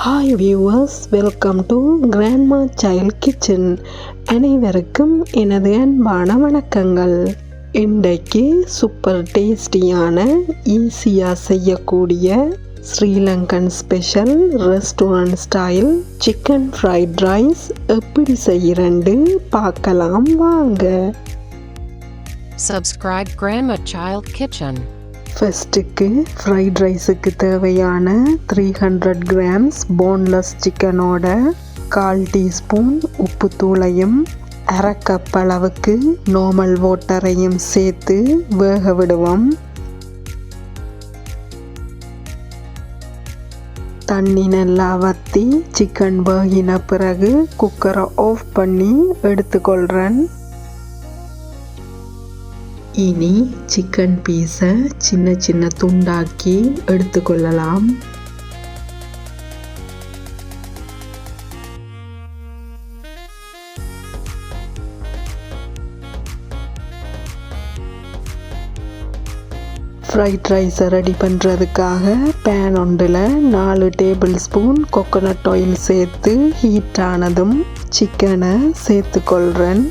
Hi viewers welcome to grandma child kitchen அனைவருக்கும் எனது அன்பான வணக்கங்கள். இன்றைக்கு சூப்பர் டேஸ்டியான ஈஸியாக செய்யக்கூடிய Sri Lankan special restaurant style chicken fried rice எப்படி செய்கிறண்டு பார்க்கலாம் வாங்க. Subscribe Grandma Child Kitchen. ஃபஸ்ட்டுக்கு ஃப்ரைட் ரைஸுக்கு தேவையான த்ரீ ஹண்ட்ரட் கிராம்ஸ் போன்லெஸ் சிக்கனோட கால் டீஸ்பூன் உப்புத்தூளையும் அரை கப் அளவுக்கு நார்மல் வாட்டரையும் சேர்த்து வேக விடுவோம். தண்ணி நல்லா வற்றி சிக்கன் வேகின பிறகு குக்கரை ஆஃப் பண்ணி எடுத்துக்கொள்கிறேன் இனி சிக்கன் பீஸை சின்ன சின்ன துண்டாக்கி எடுத்துக்கொள்ளலாம். ஃப்ரைட் ரைஸை ரெடி பண்ணுறதுக்காக பேன் ஒன்றில் நாலு டேபிள் ஸ்பூன் கொக்கனட் ஆயில் சேர்த்து ஹீட் ஆனதும் சிக்கனை சேர்த்துக்கொள்கிறேன்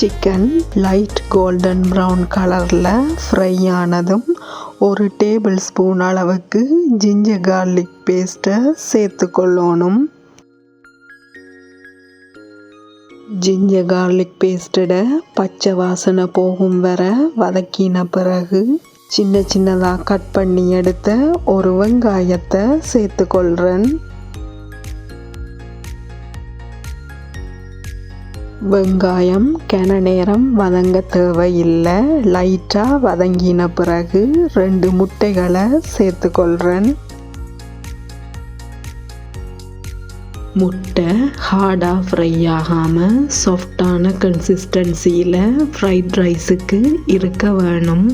சிக்கன் லைட் கோல்டன் ப்ரௌன் கலரில் ஃப்ரை ஆனதும் ஒரு டேபிள் ஸ்பூன் அளவுக்கு ஜிஞ்சர் கார்லிக் பேஸ்ட்டை சேர்த்துக்கொள்ளணும் ஜிஞ்சர் கார்லிக் பேஸ்ட்டோட பச்சை வாசனை போகும் வர வதக்கின பிறகு சின்ன சின்னதாக கட் பண்ணி எடுத்த ஒரு வெங்காயத்தை சேர்த்துக்கொள்கிறேன் வெங்காயம் கன நேரம் வதங்க தேவையில்லை. லைட்டாக வதங்கின பிறகு ரெண்டு முட்டைகளை சேர்த்துக்கொள்கிறேன் முட்டை ஹார்டாக ஃப்ரை ஆகாமல் சாஃப்டான கன்சிஸ்டன்சியில் ஃப்ரைட் ரைஸுக்கு இருக்க வேணும்.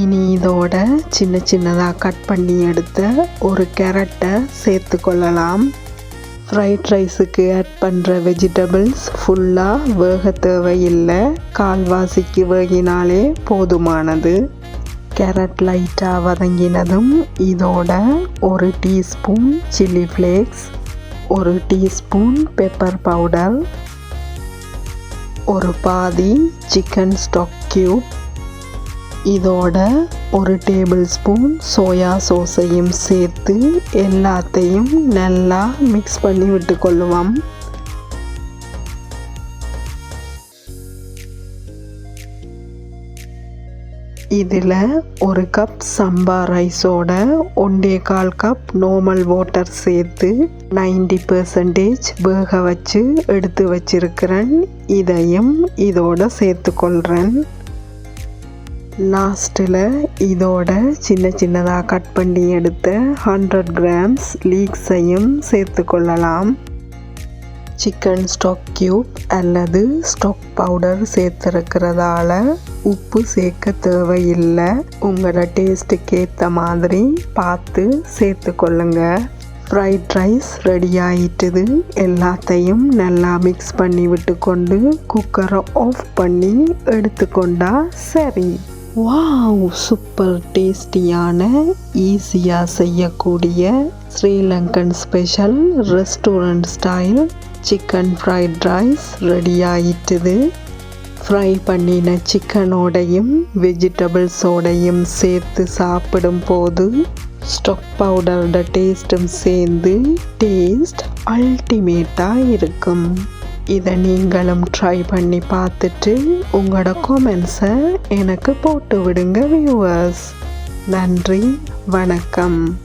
இனி இதோட சின்ன சின்னதாக கட் பண்ணி எடுத்த ஒரு கேரட்டை சேர்த்து கொள்ளலாம். ஃப்ரைட் ரைஸுக்கு ஆட் பண்ணுற வெஜிடபிள்ஸ் ஃபுல்லாக வேக தேவையில்லை. கால்வாசிக்கு வேகினாலே போதுமானது. கேரட் லைட்டாக வதங்கினதும் இதோட ஒரு டீஸ்பூன் சில்லி ஃப்ளேக்ஸ் ஒரு டீஸ்பூன் பெப்பர் பவுடர் ஒரு பாதி சிக்கன் ஸ்டாக் க்யூப் இதோட ஒரு டேபிள் ஸ்பூன் சோயா சோஸையும் சேர்த்து எல்லாத்தையும் நல்லா மிக்ஸ் பண்ணி விட்டுக்கொள்ளுவோம். இதில் ஒரு கப் சம்பா ரைஸோட ஒன்றே கால் கப் நார்மல் வாட்டர் சேர்த்து நைன்டி பர்சன்டேஜ் வேக வச்சு எடுத்து வச்சிருக்கிறேன். இதையும் இதோட சேர்த்துக்கொள்கிறேன் லாஸ்ட்டில் இதோட சின்ன சின்னதாக கட் பண்ணி எடுத்த ஹண்ட்ரட் கிராம்ஸ் லீக்ஸையும் சேர்த்து கொள்ளலாம். சிக்கன் ஸ்டாக் க்யூப் அல்லது ஸ்டாக் பவுடர் சேர்த்துருக்கிறதால உப்பு சேர்க்க தேவையில்லை. உங்களோட டேஸ்ட்டுக்கு ஏற்ற மாதிரி பார்த்து சேர்த்து கொள்ளுங்க. ஃப்ரைட் ரைஸ் ரெடி ஆயிட்டுது. எல்லாத்தையும் நல்லா மிக்ஸ் பண்ணி விட்டு கொண்டு குக்கரை ஆஃப் பண்ணி எடுத்துக்கொண்டா சரி. வாவ் சூப்பர் டேஸ்டியான ஈஸியாக செய்யக்கூடிய Sri Lankan special restaurant style chicken fried rice ready ஆயிட்டுது ஃப்ரை பண்ணின சிக்கனோடையும் வெஜிடபிள்ஸோடையும் சேர்த்து சாப்பிடும் போது ஸ்டொக் பவுடரோட டேஸ்ட்டும் சேர்ந்து டேஸ்ட் அல்டிமேட்டாக இருக்கும். இதை நீங்களும் ட்ரை பண்ணி பார்த்துட்டு உங்களோட கமெண்ட்ஸை எனக்கு போட்டு விடுங்க வியூவர்ஸ் நன்றி வணக்கம்.